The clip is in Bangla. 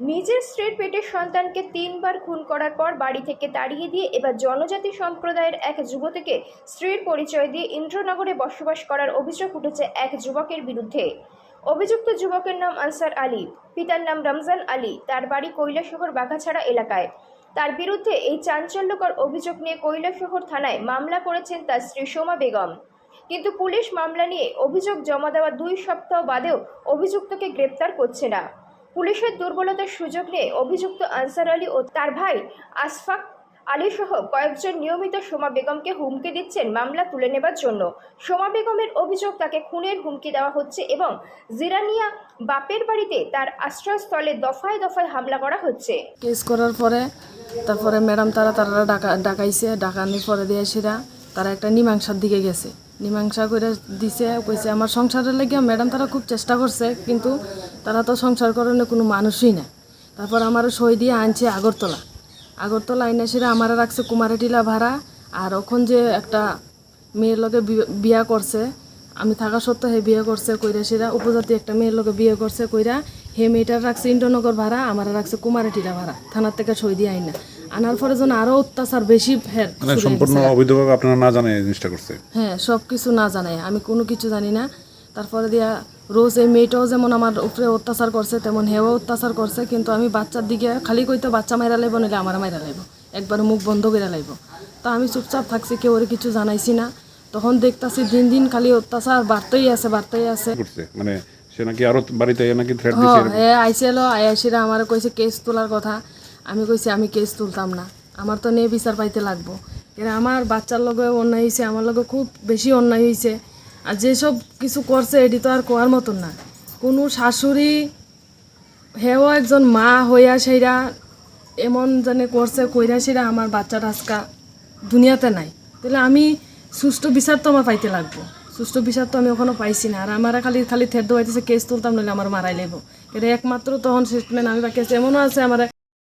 নিজের স্ত্রীর পেটের সন্তানকে তিনবার খুন করার পর বাড়ি থেকে তাড়িয়ে দিয়ে এবার জনজাতি সম্প্রদায়ের এক যুবতীকে স্ত্রীর পরিচয় দিয়ে ইন্দ্রনগরে বসবাস করার অভিযোগ উঠেছে এক যুবকের বিরুদ্ধে। অভিযুক্ত যুবকের নাম আনসার আলী, পিতার নাম রমজান আলী, তার বাড়ি কৈলাসহর বাঘাছড়া এলাকায়। তার বিরুদ্ধে এই চাঞ্চল্যকর অভিযোগ নিয়ে কৈলাসহর থানায় মামলা করেছেন তার স্ত্রী সোমা বেগম। কিন্তু পুলিশ মামলা নিয়ে অভিযোগ জমা দেওয়া দুই সপ্তাহ বাদেও অভিযুক্তকে গ্রেপ্তার করছে না। পুলিশের দুর্বলতার সুযোগ নিয়ে অভিযুক্ত আনসার আলী ও তার ভাই আসফাক আলী সহ কয়েকজন নিয়মিত সোমা বেগমকে হুমকি দিচ্ছেন মামলা তুলে নেবার জন্য। সোমা বেগমের অভিযোগ তাকে খুনের হুমকি দেওয়া হচ্ছে এবং জিরানিয়া বাপের বাড়িতে তার আশ্রয়স্থলে দফায় দফায় হামলা করা হচ্ছে। কেস করার পরে তারপরে ম্যাডাম তারা তারা ডাকা ডাকাইছে, ডাকানোর পরে দিয়ে সেরা তারা একটা মীমাংসার দিকে গেছে। মীমাংসা করে দিছে, কইছে, আমার সংসারের লেগে ম্যাডাম তারা খুব চেষ্টা করছে, কিন্তু তারা তো সংসার করার কোনো মানুষই না তারপর আমার সই দিয়ে আনছে আগরতলা। আগরতলা আইনে সেরা আমার রাখছে কুমারটিলা ভাড়া, আর ওখন যে একটা মেয়ের বি- বিয়া করছে, আমি থাকা সত্ত্বেও হে বিয়ে করছে কইরা সেরা, উপজাতি একটা মেয়ের লগে বিয়ে করছে কইরা, হে মেয়েটার রাখছে ইন্দ্রনগর ভাড়া, আমার রাখছে কুমারটিলা ভাড়া, থানার থেকে সই দিয়ে আইনা। আনার পরে যেন আরও অত্যাচার বেশি ফের মানে সম্পূর্ণ অবৈধভাবে আপনারা না জানে এই জিনিসটা করছে? হ্যাঁ সব কিছু না জানাই আমি কোনো কিছু জানি না। তারপরে দিয়া রোজ এই মেয়েটাও যেমন আমার উপরে অত্যাচার করছে তেমন হেও অত্যাচার করছে। কিন্তু আমি বাচ্চার দিকে খালি কইতে বাচ্চা মাইরা লাইব নিলে আমার মাইরা লাইব। একবার মুখ বন্ধ করে লাইব। তা আমি চুপচাপ থাকছি কেউ ওরে কিছু জানাইছি না। তখন দেখতাছি দিন দিন খালি অত্যাচার বাড়তেই আছে বাড়তেই আছে। মানে সে নাকি আরও বাড়িতে নাকি থ্রেট দিছে হ্যাঁ এ আইসেল আইসিরা আমার কইছে কেস তোলার কথা। আমি কইছি, আমি কেস তুলতাম না। আমার তো নে বিচার পাইতে লাগবো। এরা আমার বাচ্চার লগে অন্যায় হয়েছে আমার লগে খুব বেশি অন্যায় হয়েছে আর যেসব কিছু করছে, এটি তো আর কোয়ার মতন না। কোনো শাশুড়ি, হেও একজন মা হইয়া সেইরা এমন জানে করছে, কইরা সেরা আমার বাচ্চাটা আজকা দুনিয়াতে নাই। তাহলে আমি সুষ্ঠু বিচার তো আমার পাইতে লাগবো। সুষ্ঠু বিচার তো আমি ওখানে পাইছি না। আর আমার খালি খালি থের দোয়াইতেছে কেস তুলতাম, নইলে আমার মারাই লাগবো এটা একমাত্র তখন স্টেটমেন্ট আমি বাকি আছে এমনও আছে, আমার